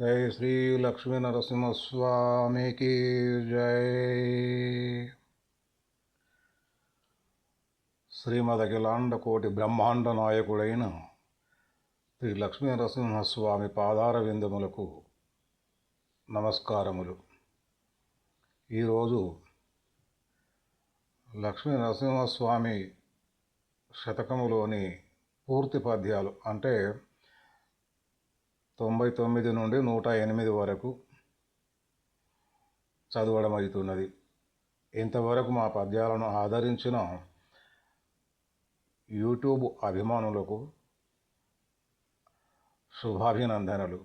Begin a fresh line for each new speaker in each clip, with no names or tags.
జై శ్రీ లక్ష్మీ నరసింహస్వామికి జై శ్రీమద్ అఖిలాండ కోటి బ్రహ్మాండ నాయకుడైన శ్రీ లక్ష్మీ నరసింహస్వామి పాదార విందములకు నమస్కారములు ఈరోజు లక్ష్మీ నరసింహస్వామి శతకములోని పూర్తి పద్యాలు అంటే తొంభై తొమ్మిది నుండి నూట ఎనిమిది వరకు చదవడం అవుతున్నది. ఇంతవరకు మా పద్యాలను ఆదరించిన యూట్యూబ్ అభిమానులకు శుభాభినందనలు.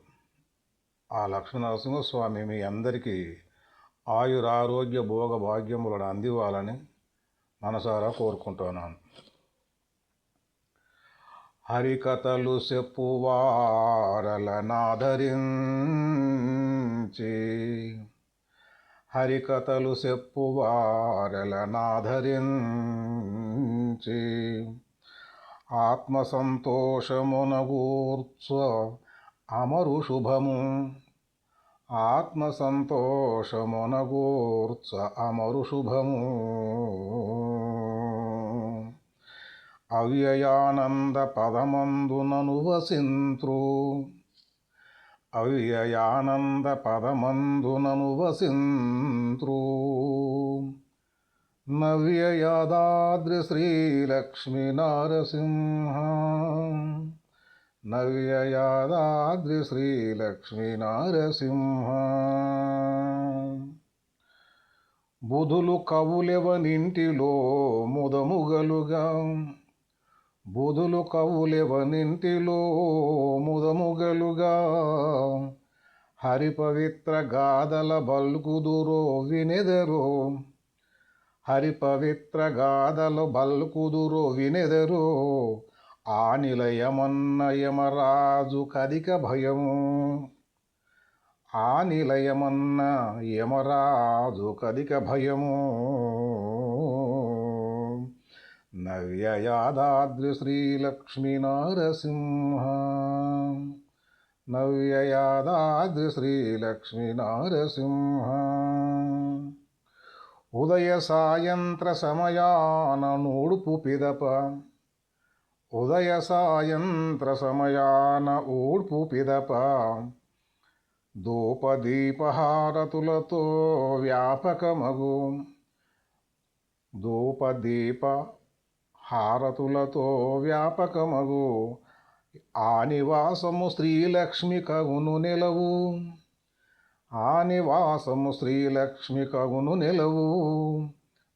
ఆ లక్ష్మీనరసింహస్వామి మీ అందరికీ ఆయురారోగ్య భోగ భాగ్యములను అందివ్వాలని మనసారా కోరుకుంటున్నాను. హరికథలు చెప్పువారలనాదరించి హరికథలు చెప్పువారలనాదరించి ఆత్మ సంతోషమునగూర్చ అమరు శుభము ఆత్మ సంతోషమునగూర్చ అమరు శుభము అవ్యయానంద పదమందునను వసింత్రు అవ్యయానంద పదమందునను వసింత్రు నవ్యయాదాద్రి శ్రీలక్ష్మీ నారసింహ నవ్యయాదాద్రి శ్రీలక్ష్మీ నారసింహ బుధులు కవులెవనింటిలో ముదముగలుగా బుధులు కవులెవనింటిలో ముదముగలుగా. హరిపవిత్ర గాథల బల్కుదురో వినెదరో. హరిపవిత్ర గాథలు బల్కుదురో వినెదరో. ఆ నిలయమన్న యమరాజు కదిక భయము. ఆ నిలయమన్న యమరాజు కదిక భయము. నవ్యయాదాద్రిశ్రీలక్ష్మీనారసింహ. నవ్యయాదాద్రిశ్రీలక్ష్మీనారసింహ. ఉదయ సాయంత్ర సమయాన నూడుపు పిదప. ఉదయ సాయంత్ర సమయాన ఊడ్పు పిదప. ధూపదీపహారతులతో వ్యాపకమగు. ధూపదీప హారతులతో వ్యాపకమగు. ఆ నివాసము శ్రీలక్ష్మి కగును నిలవు. ఆ నివాసము శ్రీలక్ష్మి కగును నిలవు.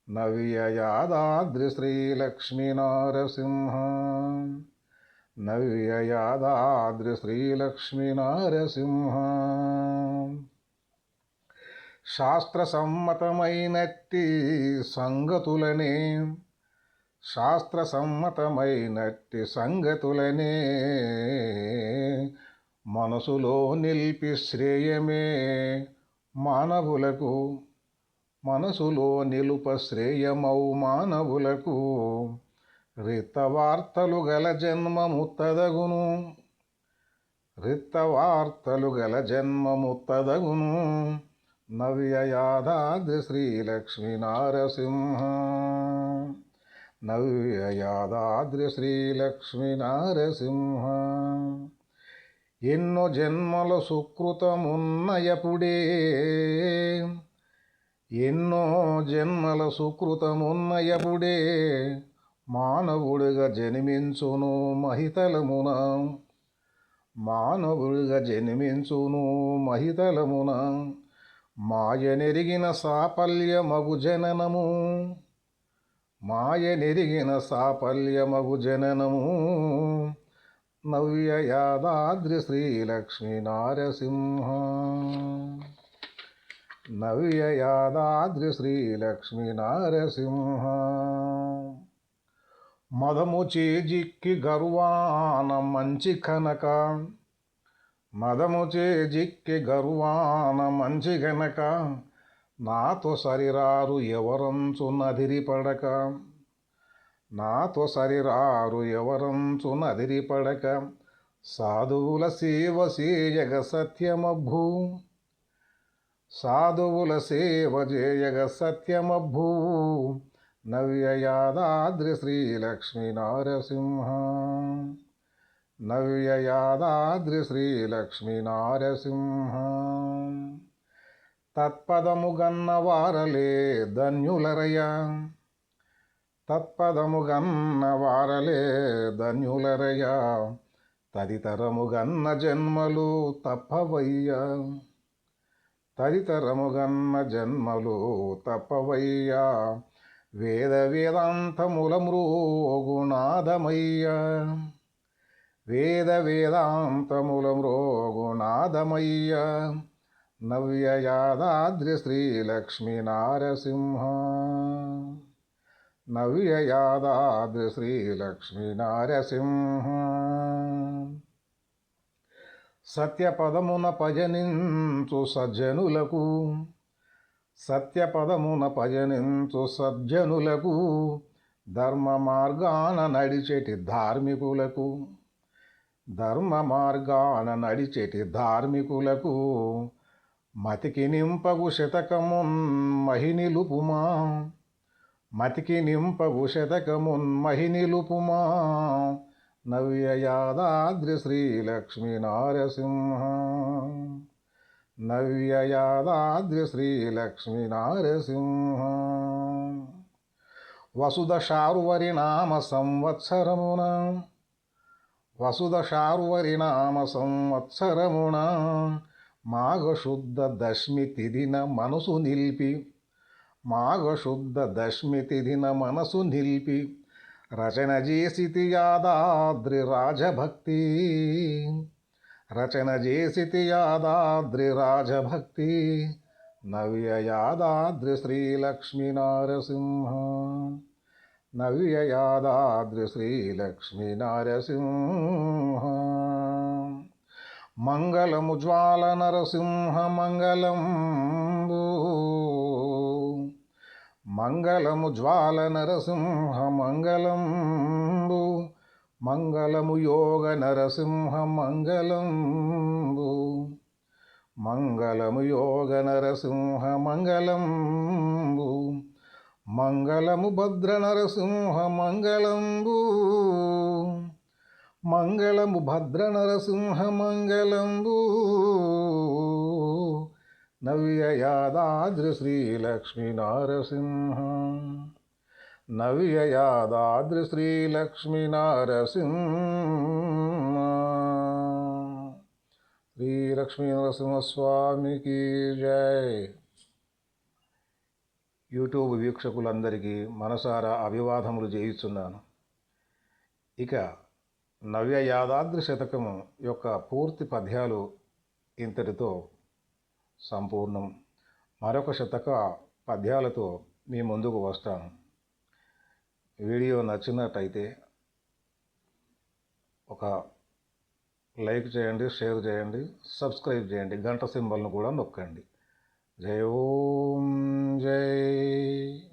నవ్యయాదాద్రి శ్రీలక్ష్మీ నారసింహ. నవ్యయాదాద్రి శ్రీలక్ష్మీ నారసింహ. శాస్త్రసమ్మతమైనట్టి సంగతులనే శాస్త్ర సమ్మతమైనట్టి సంగతులనే మనసులో నిలిపి శ్రేయమే మానవులకు. మనసులో నిలుప శ్రేయమౌ మానవులకు. రిత్తవార్తలు గల జన్మముత్తదగును రిత్తవార్తలు గల జన్మముత్తదగును నవ్యయాదాద్రి శ్రీలక్ష్మీ నారసింహ నవ్యయాదాద్రి శ్రీలక్ష్మీ నారసింహ ఎన్నో జన్మల సుకృతమున్నయపుడే. ఎన్నో జన్మల సుకృతమున్నయపుడే. మానవుడిగా జన్మించును మహితలమున. మానవుడిగా జన్మించును మహితలమున. మాయనెరిగిన సాఫల్యమగు జననము. మాయనెరిగిన సాఫల్యమగు జననము. నవ్యయాదాద్రి శ్రీలక్ష్మీ నారసింహ. నవ్యయాదాద్రి శ్రీలక్ష్మీ నారసింహ. మదము చేజిక్కి గర్వాన మంచి కనక. మదము చేజిక్కి గర్వాన మంచి గనక. నాతో సరిరారు ఎవరంచునదిరిపడక నాతో సరిరారు ఎవరంచునదిరిపడక సాధువుల సేవ చేయగ సత్యమభూ సాధువుల సేవ చేయగ సత్యమభూ నవ్యయాదాద్రి శ్రీలక్ష్మీ నారసింహ. నవ్యయాదాద్రి శ్రీలక్ష్మీ నారసింహ. తత్పదముగన్నవారలే గన్న వారలే ధన్యులరయ తత్పదము ధన్యులరయ తదితరము జన్మలు తప్పవయ్యా. తదితరముగన్న జన్మలు తప్పవయ్యా. వేద వేదాంతముల మృగునాదమయ్యా వేద వేదాంతముల మృగునాదమయ్యా నవ్యయాదాద్రి శ్రీలక్ష్మీ నారసింహ నవ్యయాదాద్రి శ్రీలక్ష్మీ నారసింహ సత్యపదమున పజనించు సజ్జనులకు సత్యపదమున పజనించు సజ్జనులకు ధర్మ మార్గాన నడిచేటి ధార్మికులకు ధర్మ మార్గాన నడిచేటి ధార్మికులకు మతికి నింపగు శతకమున్ మహినిలుపుమా మతికి నింపగు శతకమున్ మహినిలుపుమా నవ్యయాదాద్రి శ్రీలక్ష్మీ నారసింహ. నవ్యయాదాద్రి శ్రీలక్ష్మీ నారసింహ. వసుద శారువరి నామ సంవత్సరమున. వసుధ శారువరి నామ సంవత్సరమున. మాఘశుద్ధ దశమి తిథిన మనసు నిలిపి మాఘశుద్ధ దశమి తిథిన మనసు నిలిపి రచన చేసితి యాదాద్రి రాజభక్తి రచన చేసితి యాదాద్రి రాజభక్తి నవ్య యాదాద్రి శ్రీలక్ష్మీ నారసింహ నవ్య యాదాద్రి శ్రీలక్ష్మీ నారసింహ మంగళము జ్వాల నరసింహ మంగళం మంగళము జ్వాల నరసింహ మంగళంబు. మంగళము యోగ నరసింహ మంగళంబు. మంగళము యోగ నరసింహ మంగళంబు. మంగళము భద్ర నరసింహ మంగళంబు. మంగళము భద్ర నరసింహ మంగళంబు నవ్య యాదాద్రి శ్రీలక్ష్మీ నారసింహ నవ్య యాదాద్రి శ్రీలక్ష్మీ నారసింహ శ్రీ నరసింహస్వామికి జై. యూట్యూబ్ వీక్షకులందరికీ మనసారా అభివాదములు చేయిస్తున్నాను ఇక నవ్య యాదాద్రి శతకము యొక్క పూర్తి పద్యాలు ఇంతటితో సంపూర్ణం. మరొక శతక పద్యాలతో మీ ముందుకు వస్తాను. వీడియో నచ్చినట్టయితే ఒక లైక్ చేయండి షేర్ చేయండి సబ్స్క్రైబ్ చేయండి గంట సింబల్ను కూడా నొక్కండి. జై ఓం జై